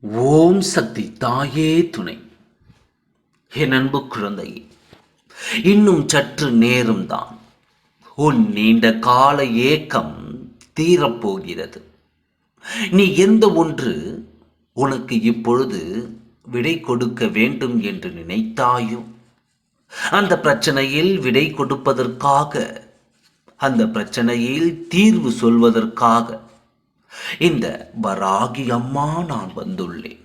ஓம் சக்தி தாயே துணை. என் அன்பு குழந்தையே இன்னும் சற்று நேரம்தான். உன் நீண்ட கால ஏக்கம் தீரப்போகிறது. நீ எந்த ஒன்று உனக்கு இப்பொழுது விடை கொடுக்க வேண்டும் என்று நினைத்தாயோ? அந்த பிரச்சனையில் விடை கொடுப்பதற்காக அந்த பிரச்சனையில் தீர்வு சொல்வதற்காக இந்த வராகி அம்மா நான் வந்துள்ளேன்.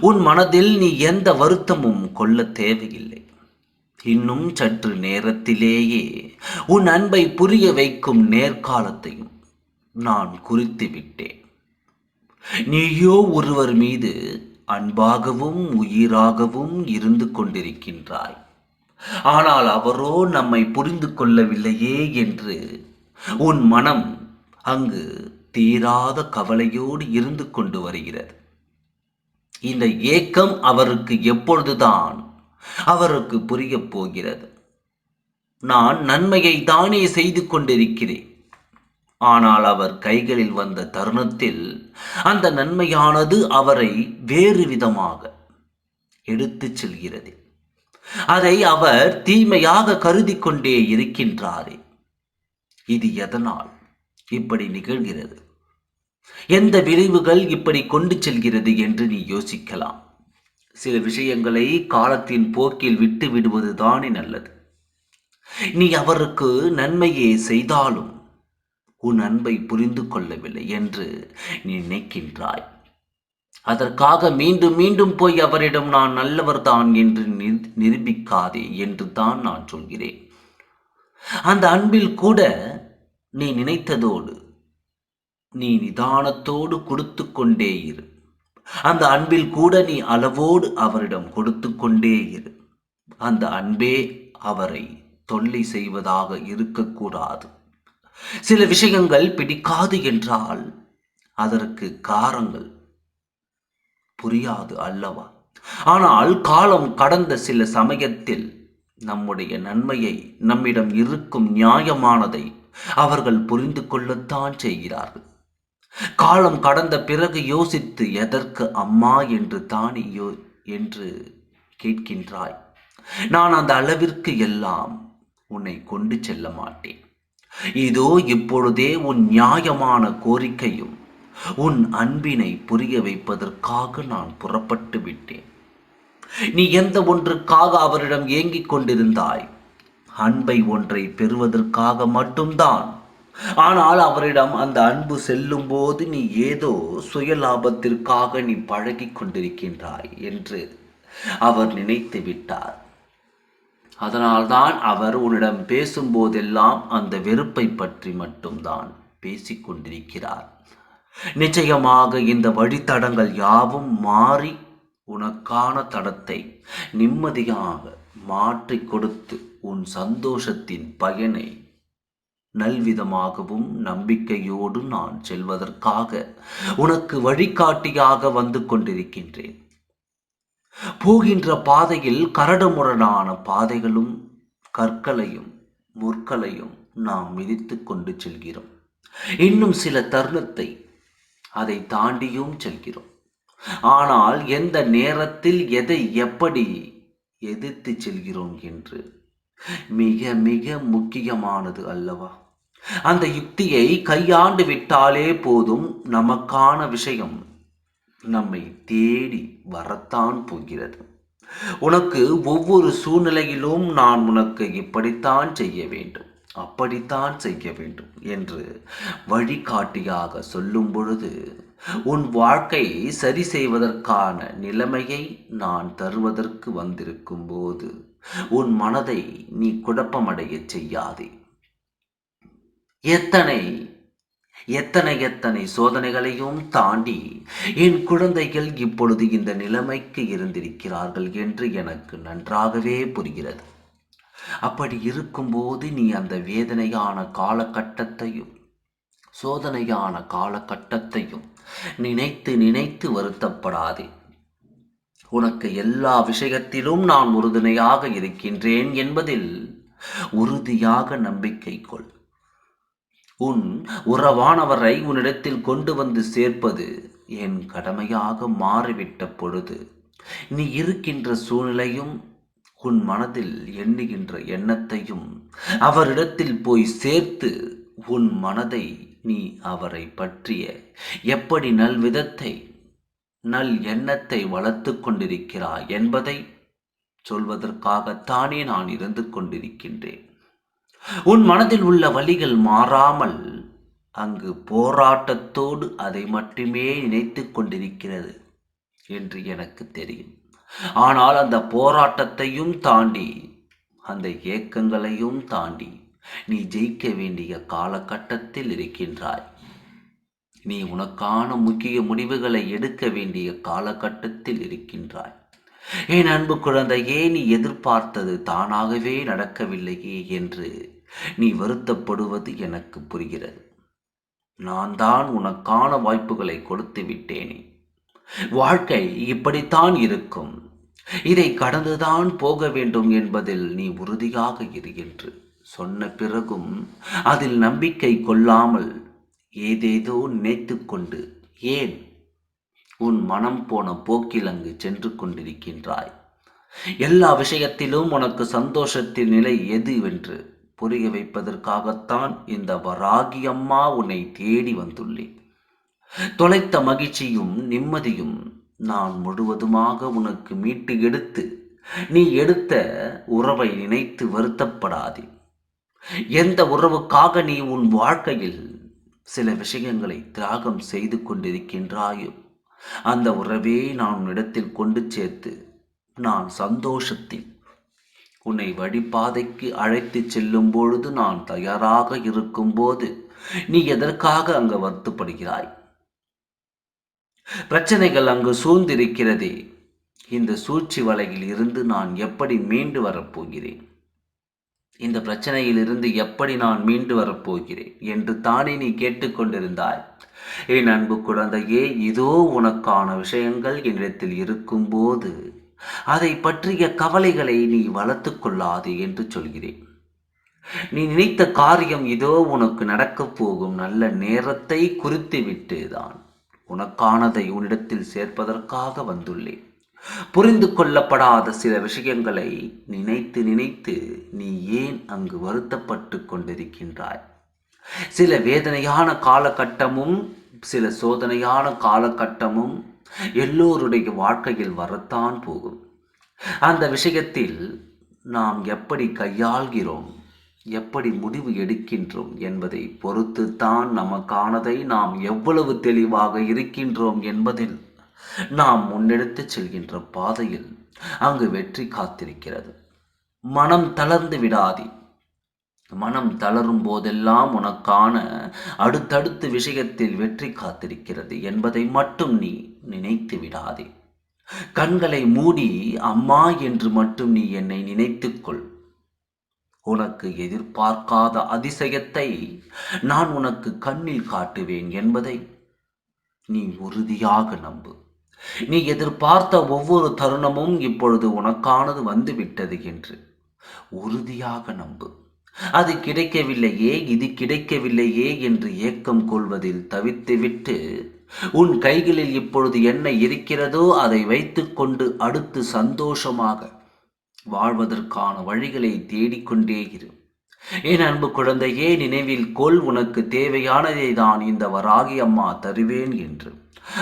உன் மனதில் நீ எந்த வருத்தமும் கொள்ள தேவையில்லை. இன்னும் சற்று நேரத்திலேயே உன் அன்பை புரிய வைக்கும் நேர்காலத்தையும் நான் குறித்து விட்டேன். நீயோ ஒருவர் மீது அன்பாகவும் உயிராகவும் இருந்து கொண்டிருக்கின்றாய். ஆனால் அவரோ நம்மை புரிந்து கொள்ளவில்லையே என்று உன் மனம் அங்கு தீராத கவலையோடு இருந்து கொண்டு வருகிறது. இந்த ஏக்கம் அவருக்கு எப்பொழுதுதான் அவருக்கு புரியப் போகிறது. நான் நன்மையை தானே செய்து கொண்டிருக்கிறேன். ஆனால் அவர் கைகளில் வந்த தருணத்தில் அந்த நன்மையானது அவரை வேறு விதமாக எடுத்துச் செல்கிறது. அதை அவர் தீமையாக கருதி கொண்டே இருக்கின்றாரே. இது எதனால் இப்படி நிகழ்கிறது? எந்த விளைவுகள் இப்படி கொண்டு செல்கிறது என்று நீ யோசிக்கலாம். சில விஷயங்களை காலத்தின் போக்கில் விட்டு விடுவது தானே நல்லது. நீ அவருக்கு நன்மையே செய்தாலும் உன் அன்பை புரிந்து கொள்ளவில்லை என்று நீ நினைக்கின்றாய். அதற்காக மீண்டும் மீண்டும் போய் அவரிடம் நான் நல்லவர்தான் என்று நிரூபிக்காதே என்று தான் நான் சொல்கிறேன். அந்த அன்பில் கூட நீ நினைத்ததோடு நீ நிதானத்தோடு கொடுத்து கொண்டே இரு. அந்த அன்பில் கூட நீ அளவோடு அவரிடம் கொடுத்து கொண்டே இரு. அந்த அன்பே அவரை தொல்லை செய்வதாக இருக்கக்கூடாது. சில விஷயங்கள் பிடிக்காது என்றால் அதற்கு காரங்கள் புரியாது அல்லவா? ஆனால் காலம் கடந்த சில சமயத்தில் நம்முடைய நன்மையை நம்மிடம் இருக்கும் நியாயமானதை அவர்கள் புரிந்து கொள்ளத்தான் செய்கிறார்கள். காலம் கடந்த பிறகு யோசித்து எதற்கு அம்மா என்று தானே யோ என்று கேட்கின்றாய். நான் அந்த அளவிற்கு எல்லாம் உன்னை கொண்டு செல்ல மாட்டேன். இதோ இப்பொழுதே உன் நியாயமான கோரிக்கையும் உன் அன்பினை புரிய வைப்பதற்காக நான் புறப்பட்டு விட்டேன். நீ எந்த ஒன்றுக்காக அவரிடம் ஏங்கிக் கொண்டிருந்தாய்? அன்பை ஒன்றை பெறுவதற்காக மட்டும்தான் ஆனால் அவரிடம் அந்த அன்பு செல்லும் போது நீ ஏதோ சுய லாபத்திற்காக நீ பழகி கொண்டிருக்கின்றாய் என்று அவர் நினைத்து விட்டார். அதனால்தான் அவர் உன்னிடம் பேசும்போதெல்லாம் அந்த வெறுப்பை பற்றி மட்டும்தான் பேசிக்கொண்டிருக்கிறார் நிச்சயமாக இந்த வழித்தடங்கள் யாவும் மாறி உனக்கான தடத்தை நிம்மதியாக மாற்றி கொடுத்து உன் சந்தோஷத்தின் பயனை நல்விதமாகவும் நம்பிக்கையோடு நான் செல்வதற்காக உனக்கு வழிகாட்டியாக வந்து கொண்டிருக்கின்றேன். போகின்ற பாதையில் கரடுமுரடான பாதைகளும் கற்களையும் முற்களையும் நாம் மிதித்து கொண்டு செல்கிறோம். இன்னும் சில தருணத்தை அதை தாண்டியும் செல்கிறோம். ஆனால் எந்த நேரத்தில் எதை எப்படி எதிர்த்து செல்கிறோம் என்று மிக மிக முக்கியமானது அல்லவா? அந்த யுக்தியை கையாண்டு விட்டாலே போதும் நமக்கான விஷயம் நம்மை தேடி வரத்தான் போகிறது. உனக்கு ஒவ்வொரு சூழ்நிலையிலும் நான் உனக்கு இப்படித்தான் செய்ய வேண்டும் அப்படித்தான் செய்ய வேண்டும் என்று வழிகாட்டியாக சொல்லும் பொழுது உன் வாழ்க்கை சரி செய்வதற்கான நிலைமையை நான் தருவதற்கு வந்திருக்கும் போது உன் மனதை நீ குழப்பமடைய செய்யாதே. எத்தனை எத்தனை எத்தனை சோதனைகளையும் தாண்டி என் குழந்தைகள் இப்பொழுது இந்த நிலைமைக்கு இருந்திருக்கிறார்கள் என்று எனக்கு நன்றாகவே புரிகிறது. அப்படி இருக்கும்போது நீ அந்த வேதனையான காலகட்டத்தையும் சோதனையான காலகட்டத்தையும் நினைத்து நினைத்து வருத்தப்படாதே. உனக்கு எல்லா விஷயத்திலும் நான் உறுதுணையாக இருக்கின்றேன் என்பதில் உறுதியாக நம்பிக்கை கொள். உன் உறவானவரை உன்னிடத்தில் கொண்டு வந்து சேர்ப்பது என் கடமையாக மாறிவிட்ட பொழுது நீ இருக்கின்ற சூழ்நிலையும் உன் மனதில் எண்ணுகின்ற எண்ணத்தையும் அவரிடத்தில் போய் சேர்த்து உன் மனதை நீ அவரை பற்றிய எப்படி நல்விதத்தை நல் எண்ணத்தை வளர்த்து கொண்டிருக்கிறாய் என்பதை சொல்வதற்காகத்தானே நான் இருந்து கொண்டிருக்கின்றேன். உன் மனதில் உள்ள வழிகள் மாறாமல் அங்கு போராட்டத்தோடு அதை மட்டுமே நினைத்து கொண்டிருக்கிறது என்று எனக்கு தெரியும். ஆனால் அந்த போராட்டத்தையும் தாண்டி அந்த ஏக்கங்களையும் தாண்டி நீ ஜெயிக்க வேண்டிய காலகட்டத்தில் இருக்கின்றாய். நீ உனக்கான முக்கிய முடிவுகளை எடுக்க வேண்டிய காலகட்டத்தில் இருக்கின்றாய். என் அன்பு குழந்தையே நீ எதிர்பார்த்தது தானாகவே நடக்கவில்லையே என்று நீ வருத்தப்படுவது எனக்கு புரிகிறது. நான் தான் உனக்கான வாய்ப்புகளை கொடுத்து விட்டேனே. வாழ்க்கை இப்படித்தான் இருக்கும். இதை கடந்துதான் போக வேண்டும் என்பதில் நீ உறுதியாக இரு என்று சொன்ன பிறகும் அதில் நம்பிக்கை கொள்ளாமல் ஏதேதோ நினைத்து கொண்டு ஏன் உன் மனம் போன போக்கில் அங்கு சென்று கொண்டிருக்கின்றாய்? எல்லா விஷயத்திலும் உனக்கு சந்தோஷத்தின் நிலை எதுவென்று புரிய வைப்பதற்காகத்தான் இந்த வராகி அம்மா உன்னை தேடி வந்துள்ளேன். தொலைத்த மகிழ்ச்சியும் நிம்மதியும் நான் முழுவதுமாக உனக்கு மீட்டு எடுத்து நீ எடுத்த உறவை நினைத்து வருத்தப்படாதே. எந்த உறவுக்காக நீ உன் வாழ்க்கையில் சில விஷயங்களை தியாகம் செய்து கொண்டிருக்கின்றாயோ? அந்த உறவே நான் உன்னிடத்தில் கொண்டு சேர்த்து நான் சந்தோஷத்தில் உன்னை வழிபாதைக்கு அழைத்து செல்லும் பொழுது நான் தயாராக இருக்கும்போது நீ எதற்காக அங்கு வருத்தப்படுகிறாய்? பிரச்சனைகள் அங்கு சூழ்ந்திருக்கிறதே. இந்த சூழ்ச்சி வலையில் இருந்து நான் எப்படி மீண்டு வரப்போகிறேன்? இந்த பிரச்சனையிலிருந்து எப்படி நான் மீண்டு வரப்போகிறேன்? என்று தானே நீ கேட்டுக்கொண்டிருந்தாய். என் அன்பு குழந்தையே இதோ உனக்கான விஷயங்கள் என்னிடத்தில் இருக்கும்போது அதை பற்றிய கவலைகளை நீ வளர்த்து கொள்ளாது என்று சொல்கிறேன். நீ நினைத்த காரியம் இதோ உனக்கு நடக்கப் போகும் நல்ல நேரத்தை குறித்து விட்டுதான் உனக்கானதை உன்னிடத்தில் சேர்ப்பதற்காக வந்துள்ளேன். புரிந்து கொள்ளப்படாத சில விஷயங்களை நினைத்து நினைத்து நீ ஏன் அங்கு வருத்தப்பட்டு கொண்டிருக்கின்றாய்? சில வேதனையான காலகட்டமும் சில சோதனையான காலகட்டமும் எல்லோருடைய வாழ்க்கையில் வரத்தான் போகும். அந்த விஷயத்தில் நாம் எப்படி கையாள்கிறோம்? எப்படி முடிவு எடுக்கின்றோம் என்பதை பொறுத்து தான் நமக்கானதை நாம் எவ்வளவு தெளிவாக இருக்கின்றோம் என்பதில் நாம் முன்னெடுத்து செல்கின்ற பாதையில் அங்கு வெற்றி காத்திருக்கிறது. மனம் தளர்ந்து விடாதே. மனம் தளரும் போதெல்லாம் உனக்கான அடுத்தடுத்த விஷயத்தில் வெற்றி காத்திருக்கிறது என்பதை மட்டும் நீ நினைத்து விடாதே. கண்களை மூடி அம்மா என்று மட்டும் நீ என்னை நினைத்துக்கொள் உனக்கு எதிர்பார்க்காத அதிசயத்தை நான் உனக்கு கண்ணில் காட்டுவேன் என்பதை நீ உறுதியாக நம்பு. நீ எதிர்பார்த்த ஒவ்வொரு தருணமும் இப்பொழுது உனக்கானது வந்துவிட்டது என்று உறுதியாக நம்பு. அது கிடைக்கவில்லையே இது கிடைக்கவில்லையே என்று ஏக்கம் கொள்வதில் தவித்துவிட்டு உன் கைகளில் இப்பொழுது என்ன இருக்கிறதோ அதை வைத்துக்கொண்டு அடுத்து சந்தோஷமாக வாழ்வதற்கான வழிகளை தேடிக்கொண்டே இரு. என் அன்பு குழந்தையே நினைவில் கொள் உனக்கு தேவையானதை தான் இந்த வராகி அம்மா தருவேன் என்று.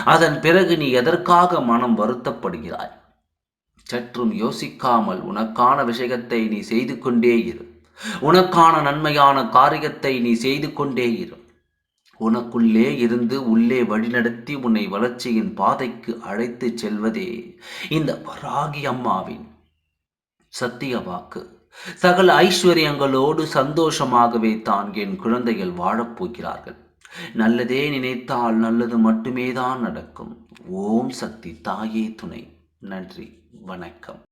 அதன் பிறகு நீ எதற்காக மனம் வருத்தப்படுகிறாய்? சற்றும் யோசிக்காமல் உனக்கான விஷயத்தை நீ செய்து கொண்டே இரு. உனக்கான நன்மையான காரியத்தை நீ செய்து கொண்டே இரு. உனக்குள்ளே இருந்து உள்ளே வழிநடத்தி உன்னை வளர்ச்சியின் பாதைக்கு அழைத்து செல்வதே இந்த வராகி அம்மாவின் சத்திய வாக்கு. சகல ஐஸ்வர்யங்களோடு சந்தோஷமாகவே தான் என் குழந்தைகள் வாழப்போகிறார்கள் நல்லதே நினைத்தால் நல்லது மட்டுமே தான் நடக்கும். ஓம் சக்தி தாயே துணை. நன்றி. வணக்கம்.